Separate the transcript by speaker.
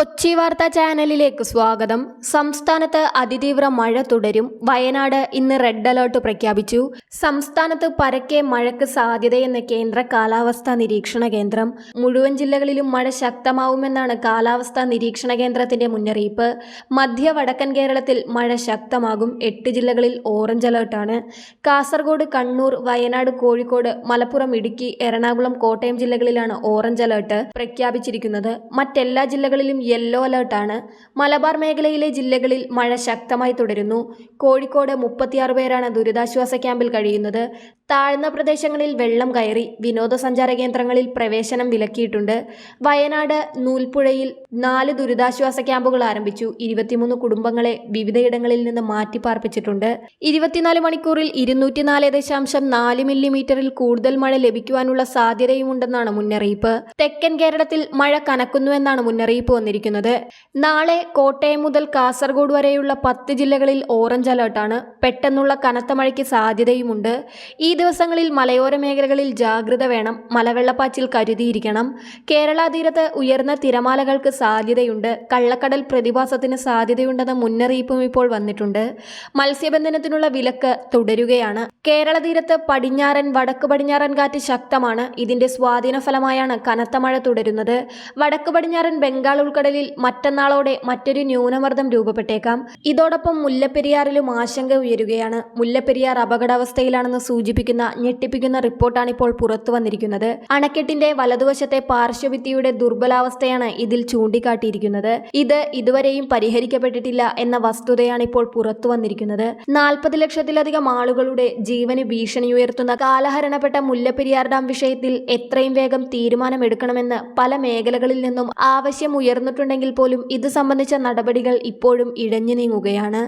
Speaker 1: കൊച്ചി വാർത്താ ചാനലിലേക്ക് സ്വാഗതം. സംസ്ഥാനത്ത് അതിതീവ്ര മഴ തുടരും. വയനാട് ഇന്ന് റെഡ് അലേർട്ട് പ്രഖ്യാപിച്ചു. സംസ്ഥാനത്ത് പരക്കെ മഴയ്ക്ക് സാധ്യതയെന്ന് കേന്ദ്ര കാലാവസ്ഥാ നിരീക്ഷണ കേന്ദ്രം. മുഴുവൻ ജില്ലകളിലും മഴ ശക്തമാവുമെന്നാണ് കാലാവസ്ഥാ നിരീക്ഷണ കേന്ദ്രത്തിന്റെ മുന്നറിയിപ്പ്. മധ്യ വടക്കൻ കേരളത്തിൽ മഴ ശക്തമാകും. എട്ട് ജില്ലകളിൽ ഓറഞ്ച് അലേർട്ടാണ്. കാസർഗോഡ് കണ്ണൂർ വയനാട് കോഴിക്കോട് മലപ്പുറം ഇടുക്കി എറണാകുളം കോട്ടയം ജില്ലകളിലാണ് ഓറഞ്ച് അലേർട്ട് പ്രഖ്യാപിച്ചിരിക്കുന്നത്. മറ്റെല്ലാ ജില്ലകളിലും യെല്ലോ അലേർട്ടാണ്. മലബാർ മേഖലയിലെ ജില്ലകളിൽ മഴ ശക്തമായി തുടരുന്നു. കോഴിക്കോട് മുപ്പത്തിയാറ് പേരാണ് ദുരിതാശ്വാസ ക്യാമ്പിൽ കഴിയുന്നത്. താഴ്ന്ന പ്രദേശങ്ങളിൽ വെള്ളം കയറി വിനോദസഞ്ചാര കേന്ദ്രങ്ങളിൽ പ്രവേശനം വിലക്കിയിട്ടുണ്ട്. വയനാട് നൂൽപ്പുഴയിൽ നാല് ദുരിതാശ്വാസ ക്യാമ്പുകൾ ആരംഭിച്ചു. ഇരുപത്തിമൂന്ന് കുടുംബങ്ങളെ വിവിധയിടങ്ങളിൽ നിന്ന് മാറ്റിപ്പാർപ്പിച്ചിട്ടുണ്ട്. ഇരുപത്തിനാല് മണിക്കൂറിൽ ഇരുന്നൂറ്റിനാല് ദശാംശം നാല് മില്ലിമീറ്ററിൽ കൂടുതൽ മഴ ലഭിക്കുവാനുള്ള സാധ്യതയുമുണ്ടെന്നാണ് മുന്നറിയിപ്പ്. തെക്കൻ കേരളത്തിൽ മഴ കനക്കുന്നുവെന്നാണ് മുന്നറിയിപ്പ് വന്നിരിക്കുന്നത്. നാളെ കോട്ടയം മുതൽ കാസർഗോഡ് വരെയുള്ള പത്ത് ജില്ലകളിൽ ഓറഞ്ച് അലേർട്ടാണ്. പെട്ടെന്നുള്ള കനത്ത മഴയ്ക്ക് സാധ്യതയുമുണ്ട്. ഈ ദിവസങ്ങളിൽ മലയോര മേഖലകളിൽ ജാഗ്രത വേണം മലവെള്ളപ്പാച്ചിൽ കരുതിയിരിക്കണം. കേരള തീരത്ത് ഉയർന്ന തിരമാലകൾക്ക് സാധ്യതയുണ്ട്. കള്ളക്കടൽ പ്രതിഭാസത്തിന് സാധ്യതയുണ്ടെന്ന മുന്നറിയിപ്പും ഇപ്പോൾ വന്നിട്ടുണ്ട്. മത്സ്യബന്ധനത്തിനുള്ള വിലക്ക് തുടരുകയാണ്. കേരള തീരത്ത് പടിഞ്ഞാറൻ വടക്ക് പടിഞ്ഞാറൻ കാറ്റ് ശക്തമാണ്. ഇതിന്റെ സ്വാധീന ഫലമായാണ് കനത്ത മഴ തുടരുന്നത്. വടക്ക് പടിഞ്ഞാറൻ ബംഗാൾ ഉൾക്കടലിൽ മറ്റന്നാളോടെ മറ്റൊരു ന്യൂനമർദ്ദം രൂപപ്പെട്ടേക്കാം. ഇതോടൊപ്പം മുല്ലപ്പെരിയാറിലും ആശങ്ക ഉയരുകയാണ്. മുല്ലപ്പെരിയാർ അപകടാവസ്ഥയിലാണെന്ന് സൂചിപ്പിക്കുന്ന ഞെട്ടിപ്പിക്കുന്ന റിപ്പോർട്ടാണ് ഇപ്പോൾ പുറത്തു വന്നിരിക്കുന്നത്. അണക്കെട്ടിന്റെ വലതുവശത്തെ പാർശ്വഭിത്തിയുടെ ദുർബലാവസ്ഥയാണ് ഇതിൽ ചൂണ്ടിക്കാട്ടിയിരിക്കുന്നത്. ഇത് ഇതുവരെയും പരിഹരിക്കപ്പെട്ടിട്ടില്ല എന്ന വസ്തുതയാണ് ഇപ്പോൾ പുറത്തു വന്നിരിക്കുന്നത്. നാൽപ്പത് ലക്ഷത്തിലധികം ആളുകളുടെ ജീവന് ഭീഷണി ഉയർത്തുന്ന കാലഹരണപ്പെട്ട മുല്ലപ്പെരിയാർ ഡാം വിഷയത്തിൽ എത്രയും വേഗം തീരുമാനമെടുക്കണമെന്ന് പല മേഖലകളിൽ നിന്നും ആവശ്യം ഉയർന്നിട്ടുണ്ടെങ്കിൽ പോലും ഇത് സംബന്ധിച്ച നടപടികൾ ഇപ്പോഴും ഇഴഞ്ഞു നീങ്ങുകയാണ്.